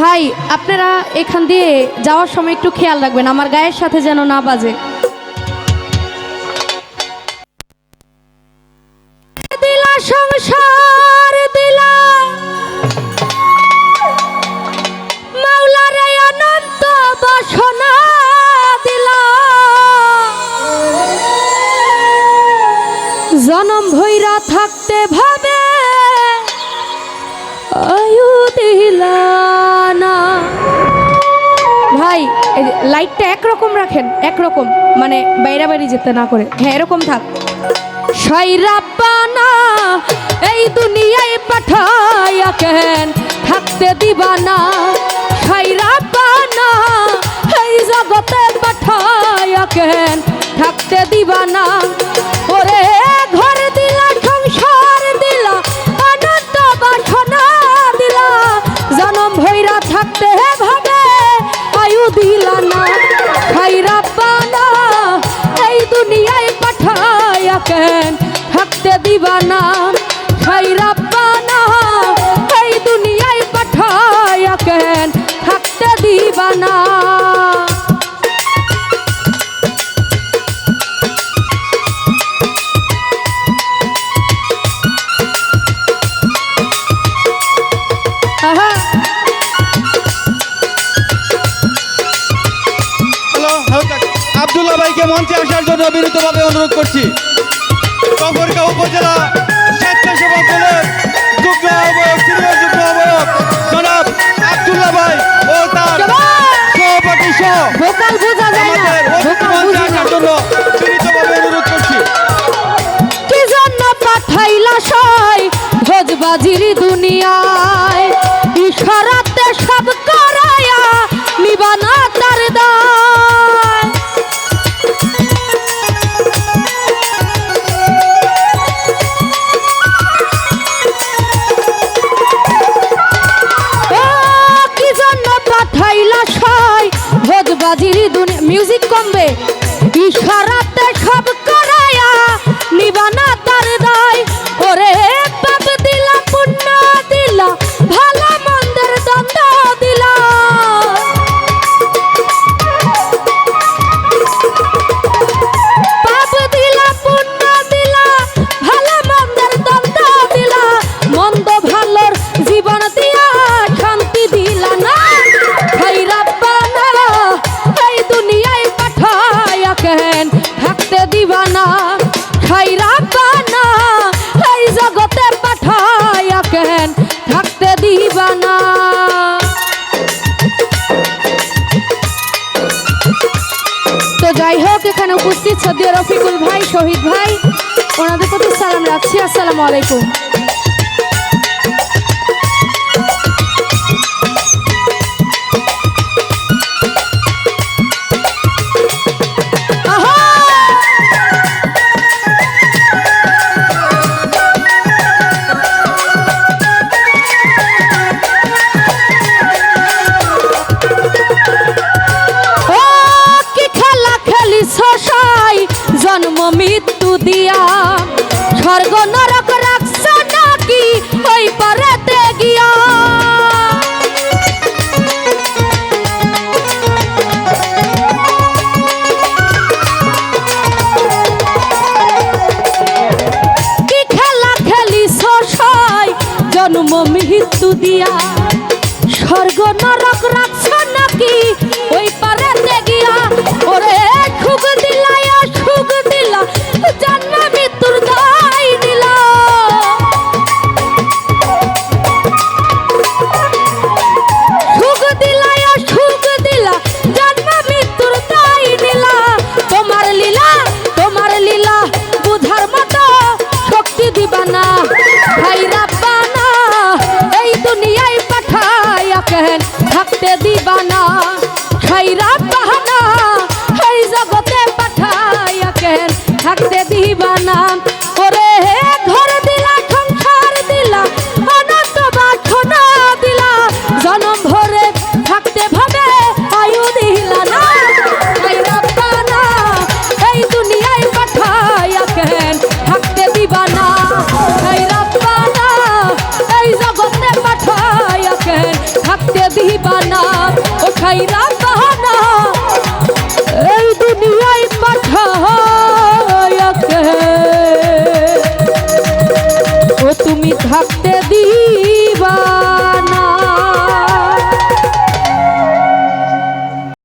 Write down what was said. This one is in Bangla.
ভাই, আপনারা এখান দিয়ে যাওয়ার সময় একটু খেয়াল রাখবেন, আমার গায়ের সাথে যেন না বাজে। জনম ভৈরা থাকতে লাইটটা একরকম রাখেন, একরকম। মানে বাইরে বাইরে যেতে না করে। হ্যাঁ এরকম থাক। সাইরাব্বানা এই দুনিয়ায় পাঠাইয়া কেন থাকতে দিবানা? সাইরাব্বানা এই জগতে পাঠাইয়া কেন কেন থাকতে দিবানা খাইরাব্বানা এই দুনিয়ায় পাঠাইয়া কেন থাকতে দিবানা আহা। হ্যালো হ্যালো ভাইকে মঞ্চে আসার জন্য বিনীতভাবে অনুরোধ করছি। উপজেলা স্বেচ্ছাসেবক দলের যুগ্ম আহ্বায়ক সিনিয়র যুগ্ম আহ্বায়ক জনাব আবদুল্লাহ ভাই ও তার সহপাঠী সহ ভোকাল বোঝা যায় না। আমাদের অতিথি ভোকাল মঞ্চে বুঝি না। আসার জন্য বিনীতভাবে অনুরোধ করছি। কি জন্য পাঠাইলা সই ভোজবাজির দুনিয়ায় ইশারাতে সব ভোজবাজির দুনিয়া মিউজিক কমবে। ইশারাতে সব উপস্থিত সদ্য রফিকুল ভাই শহীদ ভাই। ওনাদের প্রতি সালাম রাখছি। আসসালামু আলাইকুম। মৃত্যু দিয়া স্বর্গ নরক রাখছ নাকি ওই পারেতে গিয়া? জন্ম মৃত্যু দিয়া। স্বর্গ নরক রাখছ নাকি ওই পারেতে গিয়া? ওরে নাম। ওরে হে ঘর দিলা, সংসার দিলা, অনন্ত বাসনা দিলা। জনম ভরে থাকতে ভাবে, আয়ু দিলা না। এই দুনিয়ায় পাঠাইয়া কেন থাকতে দিবা না? এই রাব্বানা এই জগতে পাঠাইয়া কেন থাকতে দিবা না? ও খাই রাব তুমি থাকতে দিবা